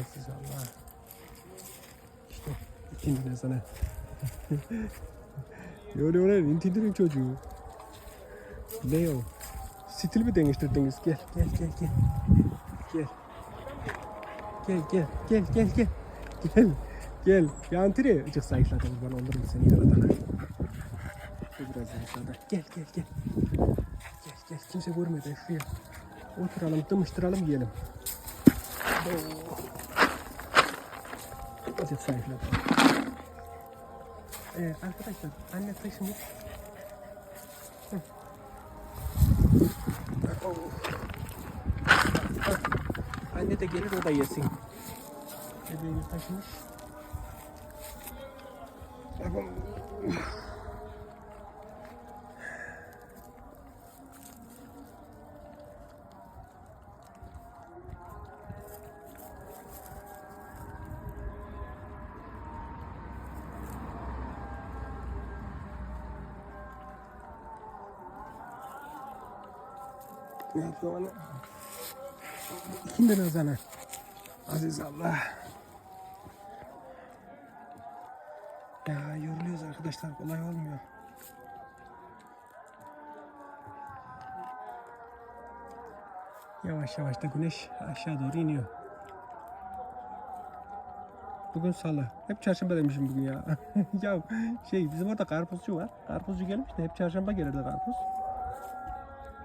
Aziz Allah. İşte ikinci ne sana. Yo yo intindirin çocuğu. Ne o? Stil mi değiştirdiniz? Gel gel gel gel. Gel. Gel gel gel gel gel. Gel. Gel. Yantiri. Icık zayıfladın bana mu seni yaradana? Biraz zayıfladı. Gel gel gel. Gel gel. Kimse görmedi şuraya. Oturalım, dımıştıralım yiyelim. Oo. Azıcık zayıfladı. Ee, arkadaşlar anne taşımış. Hı. Oo. Anne de gelir o da yesin. Bebeğini taşımış. Bakın. Ana? İkinden özene. Aziz Allah. Ya yoruluyoruz arkadaşlar. Kolay olmuyor. Yavaş yavaş da güneş aşağı doğru iniyor. Bugün salı. Hep çarşamba demişim bugün ya. ya şey bizim orada karpuzcu var. Karpuzcu gelmiş de hep çarşamba gelirdi karpuz.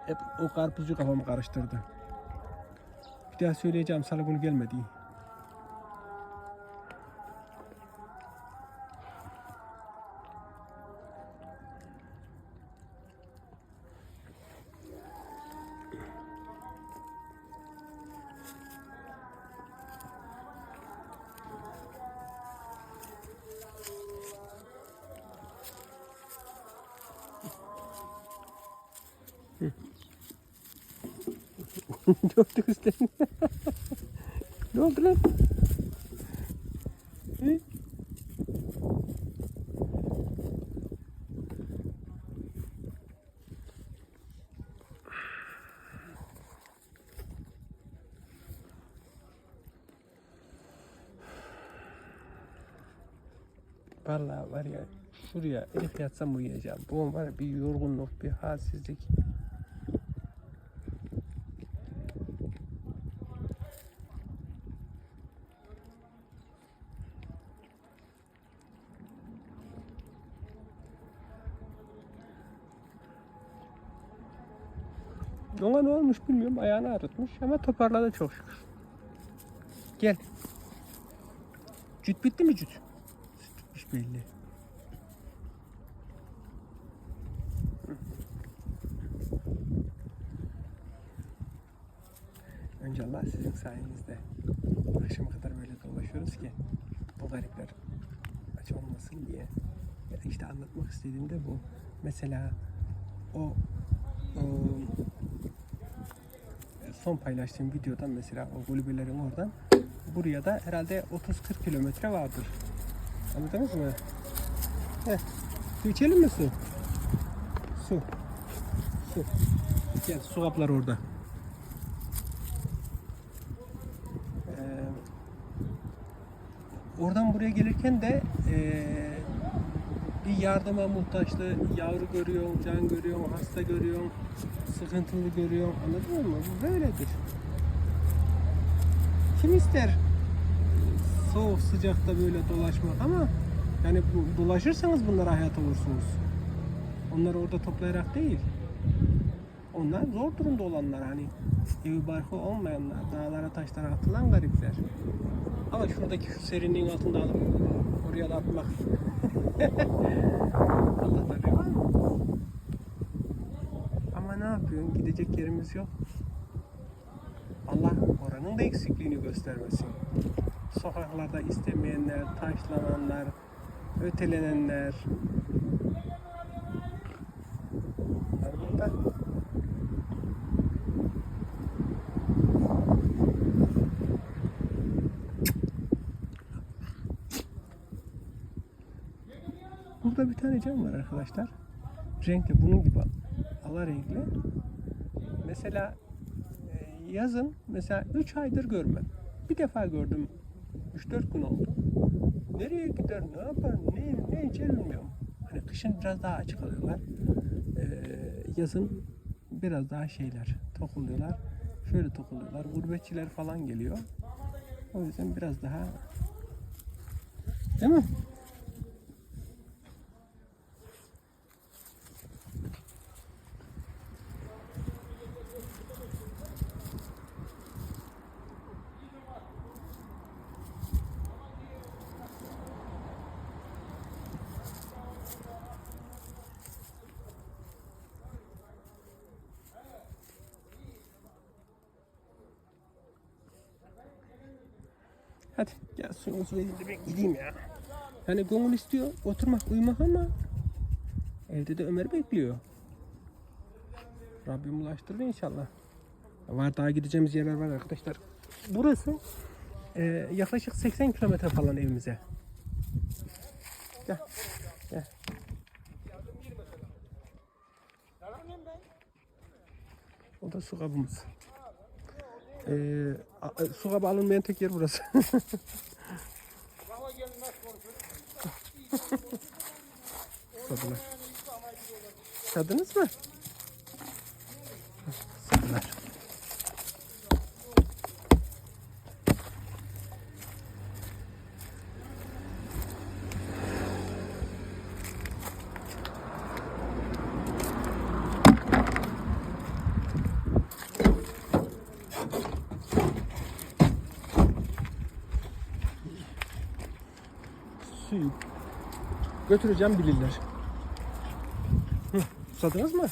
Hep o karpuzcu kafamı karıştırdı. Bir daha söyleyeceğim salı günü gelmedi. Ne oldu kızların? ne oldu lan? Hı? Vallahi var ya şuraya elif yatsam uyuyacağım. Bu var ya bir yorgunluk, bir halsizlik. Ona ne olmuş bilmiyorum. Ayağını ağrıtmış ama toparladı çok şükür. Gel. Cüt bitti mi cüt? Süt bitmiş belli. Önce Allah sizin sayenizde akşama kadar böyle dolaşıyoruz ki bu garipler aç olmasın diye. Ya işte anlatmak istediğim de bu. Mesela o, o son paylaştığım videodan mesela o kulübelerin oradan buraya da herhalde 30-40 kilometre vardır. Anladınız mı? Heh. Su içelim mi su? Su. Su. Gel su kaplar orada. Ee, oradan buraya gelirken de ee, bir yardıma muhtaçlı yavru görüyorsun, can görüyorsun, hasta görüyorsun, sıkıntılı görüyorsun. Anladın mı? Bu böyledir. Kim ister soğuk sıcakta böyle dolaşmak ama yani bu, dolaşırsanız bunlara hayat olursunuz. Onlar orada toplayarak değil. Onlar zor durumda olanlar hani evi barkı olmayanlar, dağlara taşlara atılan garipler. Ama şuradaki şu serinliğin altında alıp da atmak Allah'tan. Ama ne yapıyorsun? Gidecek yerimiz yok. Allah oranın da eksikliğini göstermesin. Sokaklarda istemeyenler, taşlananlar, ötelenenler. Bunlar burada. Burada bir tane cam var arkadaşlar. Renkli bunun gibi ala renkli. Mesela e, yazın mesela 3 aydır görmem. bir defa gördüm. 3-4 gün oldu. Nereye gider, ne yapar, ne, ne içer bilmiyorum. Hani kışın biraz daha açık alıyorlar. Ee, yazın biraz daha şeyler, tokuluyorlar. Şöyle tokuluyorlar. Gurbetçiler falan geliyor. O yüzden biraz daha Değil mi? Hadi gel suyumuzu vereyim de ben gideyim ya. Yani gönül istiyor oturmak uyumak ama evde de Ömer bekliyor. Rabbim ulaştırır inşallah. Var daha gideceğimiz yerler var arkadaşlar. Burası e, yaklaşık 80 kilometre falan evimize. Gel. Gel. O da su kabımız. Ee, su kabı alınmayan tek yer burası. Sadınız mı? Suyu götüreceğim bilirler. Hı, susadınız mı?